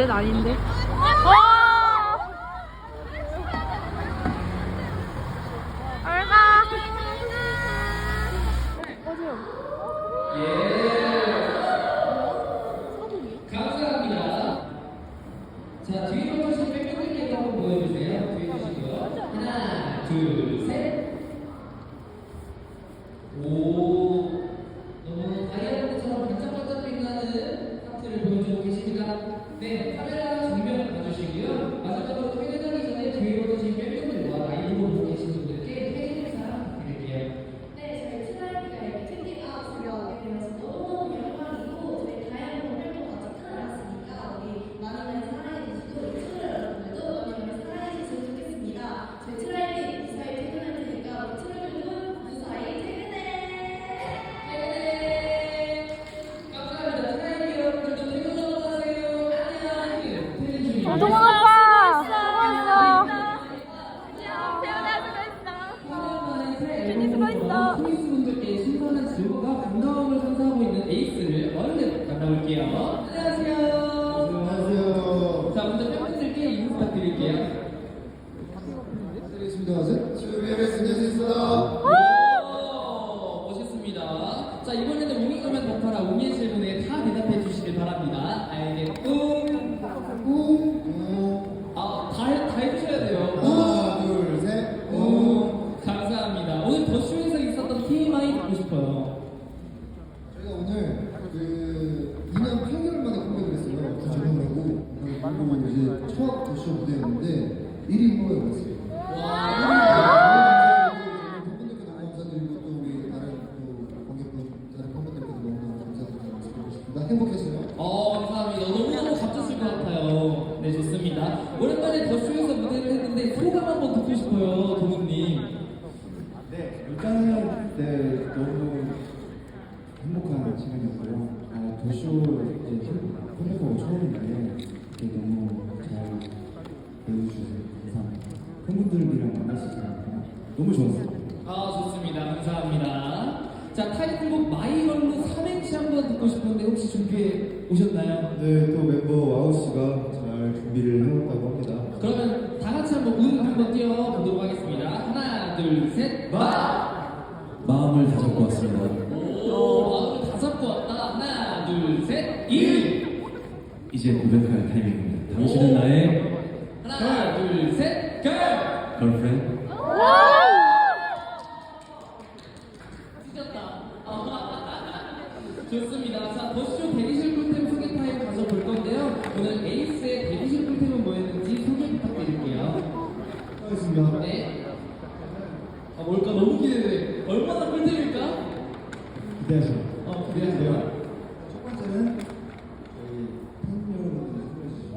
는 아닌데. 와! 얼마? 감사합니다. 자, 뒤로 보시면 뺑뺑뺑 한번 보여주세요. 뒤에 보시고요. 하나, 둘, 셋. 오, 너무 다이아몬드처럼 반짝반짝 빛나는 하트를 보여주고 계십니다. 네, 카메라 있어. 트위스 분들께 신선한 즐거움과 반가움을 선사하고 있는 에이스를 얼른 만나볼게요. 안녕하세요. 안녕하세요. 자, 먼저 팬분들께 인사 부탁드릴게요. 주비에스 안녕하십니까. 오, 멋있습니다. 자, 이번에는 웅이 가면 답하라 웅이의 질문에 다 대답해 주시길 바랍니다. 알겠고. 꾹. 아, 다, 해- 다 해주셔야 돼요. 하나, 둘, 셋. 꾹. 감사합니다. 오늘 더쇼에서 있었던 TMI 듣고 싶어요. 저희가 오늘 그 2년 8개월 만에 컴백을 했어요. 구조하고 그리고 첫 더쇼 무대였는데 1위 후보에 올랐어요. 와. 팬분들께 너무 감사드리고 또 우리 다른 또 관객분, 다른 팬분들께도 너무 감사드리고 말씀 드리고 싶습니다. 행복했어요. 어, 감사합니다. 너무너무 값졌을 것 같아요. 네, 좋습니다. 오랜만에 더쇼에서 무대를 했는데 소감 한번 듣고 싶어요, 동훈님. 네, 일단은 네 너무 행복한 시간이었고요. 어, 도쇼 이제 컴백하고 처음인데 너무 잘 배워주셔서 감사합니다. 팬분들이랑 만날 수 있으니까 너무 좋았어요. 아, 좋습니다. 감사합니다. 자, 타이틀곡 마이걸로 삼행시 한번 듣고 싶은데 혹시 준비해 오셨나요? 네, 또 멤버 와우 씨가 잘 준비를 해왔다고 합니다. 그러면 다 같이 한번 운 한번 띄워보도록 하겠습니다. 하나, 둘, 셋, 마! 마음을 다잡고 왔습니다. 오, 마음을 다 잡고 왔다. 하나, 둘, 셋, 일! 이제 고백할 타이밍입니다. 당신은 나의 하나, 둘, 셋, 걸! 걸프렌드. 찢었다. 좋습니다. 자, 더쇼 대기실 꿀템 소개 타임 가져볼 건데요. 오늘 에이스의 대기실 꿀템은 뭐였는지 소개 부탁드릴게요. 하겠습니다. 네. 아, 뭘까? 너무 기대돼. 얼마나 꿀템일까? 기대하세요. 첫 번째는 저희 팬 여러분들 소개해 주신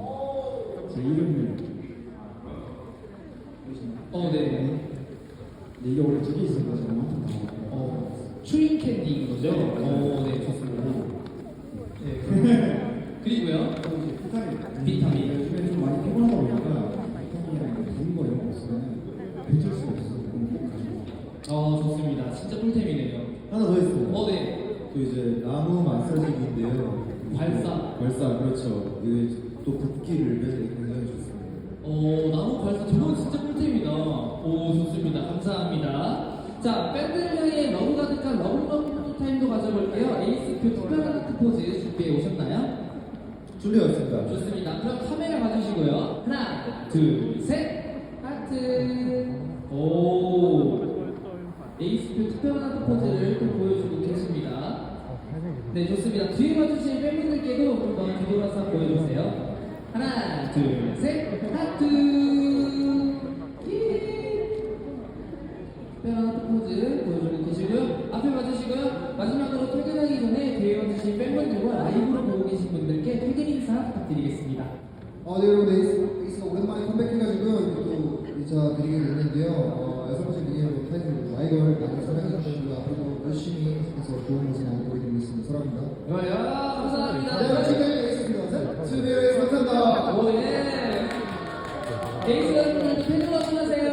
제 이름을 보시나요? 어, 네. 네, 이게 원래 두개 있었는데 제가 당황했어요. 어, 추인 캔디인 거죠? 오, 네, 좋습니다. 네. 그리고요. 이제 비타민. 비타민. 요즘에 좀 많이 피곤하다 보니까 비타민이랑 좋은 거 이런 거 없으면 버틸 수가 꼭 가지고. 어, 좋습니다. 진짜 꿀템이네요. 하나 더 있어요. 어, 네. 또 이제 나무 마사지기인데요. 발사. 발사, 그렇죠. 이게 또 붓기를 빼는 게 굉장히 좋습니다. 어, 나무 발사 저건 진짜 꿀템이다. 오, 좋습니다. 감사합니다. 자, 밴드를 향해 러브 가득한 러브러브 타임도 가져볼게요. 에이스표 특별한 하트 포즈 준비해 오셨나요? 준비했습니다. 좋습니다. 그럼 카메라 봐주시고요. 하나, 둘, 셋. 하트. 오. 에이스표 특별한 하트 포즈를 또 보여주고 계십니다. 네, 좋습니다. 뒤에 봐주신 팬분들께도 한번 뒤돌아서 보여주세요. 하나, 둘, 셋. 하트. 예. 특별한 하트 포즈 보여주고 계시고요. 앞에 봐주시고요. 마지막으로 퇴근하기 전에 뒤에 봐주신 팬분들과 라이브로 보고 계신 분들께 퇴근 인사 부탁드리겠습니다. 어, 네, 여러분, 에이스, 에이스가 오랜만에 컴백해가지고 또 인사 드리게 됐는데요. 어, 여섯 번째 미니어로 타이틀 마이걸 많이 사랑해주시고 앞으로도 열심히 해서 좋은 모습 사랑합니다. 야, 야, 감사합니다. 내가 축하드리겠습니다. 스튜디오에 감사합니다. 오, 예. 네. 데이스 여러분들 팬클럽 하세요.